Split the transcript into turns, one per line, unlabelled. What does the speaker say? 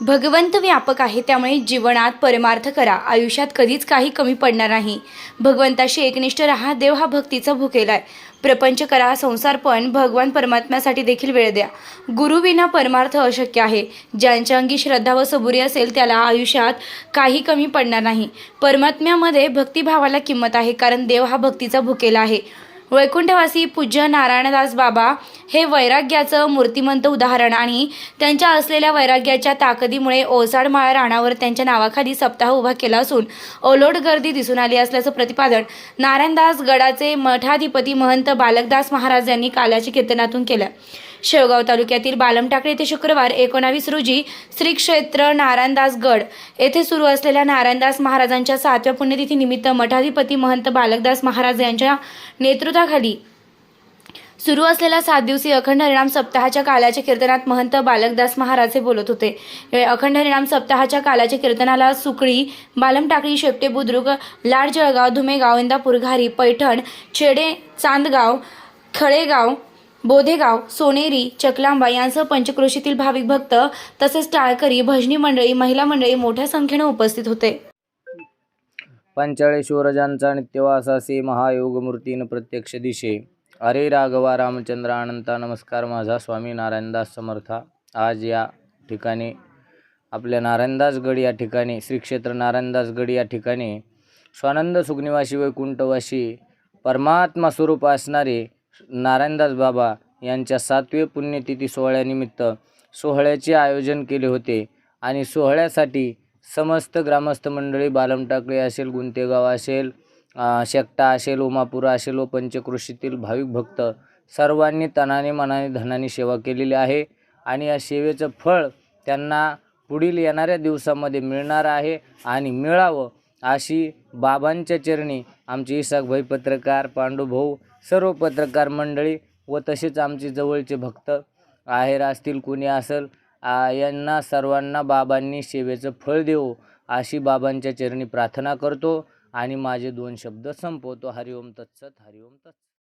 भगवंत व्यापक आहे त्यामुळे जीवनात परमार्थ करा. आयुष्यात कधीच काही कमी पडणार नाही. भगवंताशी एकनिष्ठ राहा देव हा भक्तीचा भुकेला आहे प्रपंच करा संसार पण भगवान परमात्म्यासाठी देखील वेळ द्या. गुरुविना परमार्थ अशक्य आहे. ज्यांच्या अंगी श्रद्धा व सबुरी असेल त्याला आयुष्यात काही कमी पडणार नाही. परमात्म्यामध्ये भक्तिभावाला किंमत आहे कारण देव हा भक्तीचा भुकेला आहे. वैकुंठवासी पूज्य नारायणदास बाबा हे वैराग्याचं मूर्तिमंत उदाहरण आणि त्यांच्या असलेल्या वैराग्याच्या ताकदीमुळे ओसाड माळा राणावर त्यांच्या नावाखाली सप्ताह उभा केला असून ओलोट गर्दी दिसून आली असल्याचं प्रतिपादन नारायणदास गडाचे मठाधिपती महंत बालकदास महाराज यांनी कालाच्या कीर्तनातून केलं. शेवगाव तालुक्यातील बालमटाकळे येथे शुक्रवार एकोणावीस रोजी श्री क्षेत्र नारायणदासगड येथे सुरू असलेल्या नारायणदास महाराजांच्या सातव्या पुण्यतिथी निमित्त मठाधिपती महंत बालकदास महाराज यांच्या नेतृत्वाखाली सुरू असलेल्या सात दिवसीय अखंड हरिणाम सप्ताहाच्या कालाच्या कीर्तनात महंत बालकदास महाराज हे बोलत होते. अखंड हरिणाम सप्ताहाच्या कालाच्या कीर्तनाला सुकळी बालमटाकळी शेपटे बुद्रुक लाड जळगाव धुमेगाव इंदापूर घारी पैठण छेडे चांदगाव खळेगाव बोधेगाव सोनेरी चकलांबा यांसह पंचक्रोशीतील भाविक भक्त तसेच टाळकरी भजनी मंडळी महिला मंडळी मोठ्या संख्येने उपस्थित होते.
पंचाळी शूरजांचा नित्यवासासी महायोगमूर्तीन प्रत्यक्ष दिशे. अरे राघवा रामचंद्र अनंता नमस्कार माझा स्वामी नारायणदास समर्था. आज या ठिकाणी आपल्या नारायणदासगड या ठिकाणी श्री क्षेत्र या ठिकाणी स्वानंद सुग्निवासी वैकुंठवासी परमात्मा स्वरूप असणारे नारायणदास बाबा यांच्या सातवे पुण्यतिथी सोहळ्यानिमित्त सोहळ्याचे आयोजन केले होते आणि सोहळ्यासाठी समस्त ग्रामस्थ मंडळी बालमटाकळे असेल गुंतेगाव असेल शेकटा असेल उमापुरा असेल व पंचकृषीतील भाविक भक्त सर्वांनी तनाने मनाने धनाने सेवा केलेली आहे आणि या सेवेचं फळ त्यांना पुढील येणाऱ्या दिवसामध्ये मिळणार आहे आणि मिळावं अशी बाबांच्या चरणी आमचे इसाकभाई पत्रकार पांडुभाऊ सर्व पत्रकार मंडळी व तसेच आमचे जवळचे भक्त आहेर असतील कुणी असेल यांना सर्वांना बाबांनी सेवेचं फळ देऊ अशी बाबांच्या चरणी प्रार्थना करतो आणि माझे दोन शब्द संपवतो. हरिओम तत्सत हरिओम तत्सत.